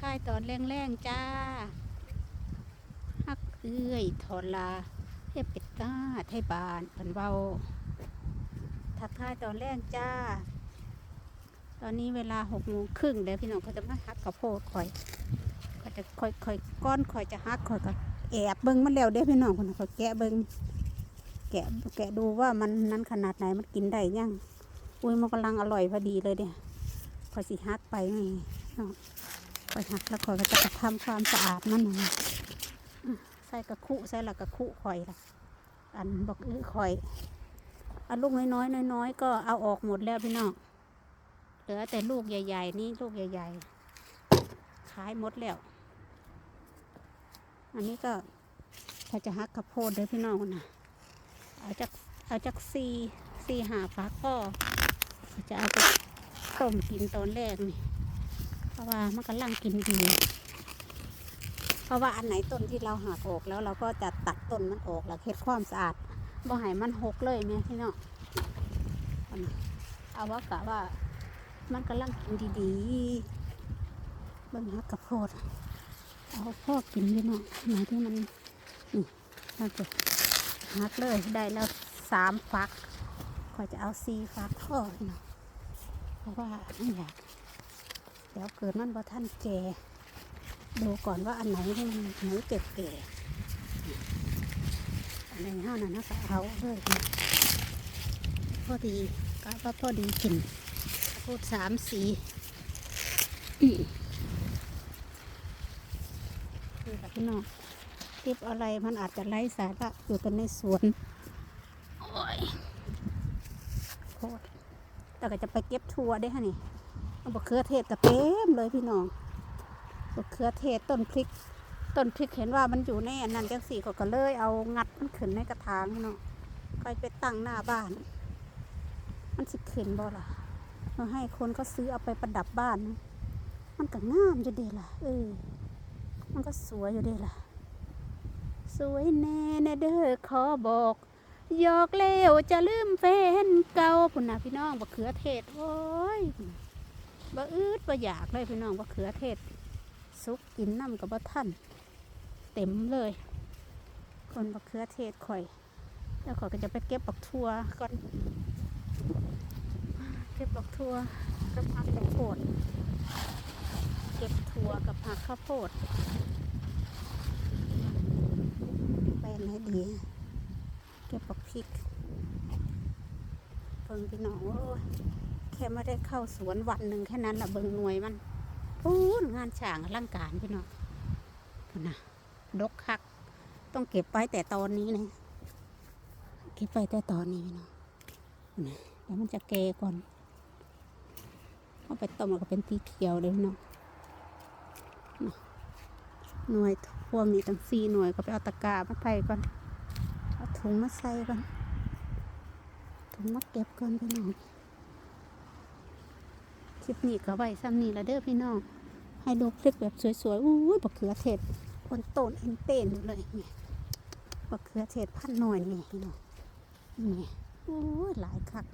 ค่ายตอนแรงๆจ้าฮักเอื้อยทอลาเทพเป็ดตาไทยบานผันเบาทักทายตอนแรกจ้า ตอนนี้เวลาหกโมงครึ่งเดี๋ยวพี่น้องเขาจะมาฮักกับโพดคอยก็จะคอยคอยก้อนคอยจะฮักคอยก็แอบเบิ้งมันแล้วเด้พี่น้องคนน่ะคอยแกะเบิ้งแกะแกะดูว่ามันนั้นขนาดไหนมันกินได้ยังอุ้ยมันกำลังอร่อยพอดีเลยเดียคอยสิฮักไปไงเนาะ คอยฮักแล้วคอยก็จะทำความสะอาดมันนะใส่กระคุใส่ละกระคุข่อยละอันบอกอื้อข่อยอันลูกน้อยๆน้อยๆก็เอาออกหมดแล้วพี่น้องเหลือแต่ลูกใหญ่ ๆ นี่ลูกใหญ่ ๆ ขายหมดแล้ว อันนี้ก็ถ้าจะหักข้าโพดเลยพี่น้องนะเอาจากเอาจากซีซีหาฟักก็จะเอาไปต้มกินตอนแรกนี่ ราะว่ามันกำลังกินดี เพราะว่าอันไหนต้นที่เราหักออกแล้วเราก็จะตัดต้นมันออกแล้วเฮ็ดความสะอาดบ่ให้มันหกเลยแม่พี่น้องเอาะเอาว่ากะว่ามันกำลังกินดีๆบิ่งฮักกระโพดเอาพ่อกินพี่น้องไหนที่มันนี่น่าจะหักเลยได้แล้วสามฟักก็จะเอาสี่ฟักพ่อพี่น้องเพราะว่าไม่อยาก เดี๋ยวเกิดมันบ่ท่านแก่ดูก่อนว่าอันไหนที่มันหนูเก็บเก๋อันไหนห้านั้นนะก็เอาเลยนะพอดีก็ว่าพอดีกินพูดสามสีอืมนี่ค่ะพี่น้องคลิปอะไรมันอาจจะไร้สาระอยู่แต่ในสวนโอ้ยโคตรแต่ก็จะไปเก็บทัวร์ได้ฮะนี่ บะเขือเทศกระเต็มเลยพี่น้องมะเขือเทศต้นพริก ต้นพริกเห็นว่ามันอยู่ในอันนั้นจังสี่ก็ก็เลยเอางัดมันขึ้นในกระถางเนาะก็ไปตั้งหน้าบ้าน มันสิขึ้นบ่ล่ะเราให้คนก็ซื้อเอาไปประดับบ้าน มันก็งามอยู่ดีล่ะ เออ มันก็สวยอยู่ดีล่ะ สวยแน่แน่เด้อขอบอกหยอกเลวจะลืมแฟนเก่าพุ่นนะพี่น้องบะเขือเทศโอ้ย บะอืดบะอยากเลยพี่น้องบะเขือเทศ ซุปกินน้ำกับบ่ท่านเต็มเลย คนบักเขือเทศข่อย แล้วข่อยก็จะไปเก็บบักทัวก่อนเก็บบักทัวกับผักข้าวโพดเก็บถั่วกับผักข้าวโพดแปลงให้ดี เก็บบักพริกเบิ่งพี่น้องโอ้ย ค่ไม่ได้เข้าสวนวันหนึ่งแค่นั้นละเบิงหน่วยมันพูนงานฉางอลังการพี่น้องพูนนะดกคัก ต้องเก็บไว้แต่ตอนนี้นะเก็บไว้แต่ตอนนี้พี่น้องพู้นะเดี๋ยวมันจะแก่ก่อนเอาไปต้มแล้วก็เป็นสีเขียวเลยพี่น้องนะหน่วยพวงนี้ตั้งสี่หน่วยก็ไปเอาตะกร้ามาใส่ก่อนเอาถุงมาใส่ก่อนถุงมาเก็บก่อนพี่น้อง ลิปนี้ก็ไว้ซ้ำนี้ละเด้อพี่น้อง ให้ดูคลิปแบบสวยๆอู้ยบักเขือเทศคนโตนเอ็นเต้นอยู่เลยนี่บักเขือเทศพันหน่อยนี่พี่น้องนี่อู้ยหลายคัก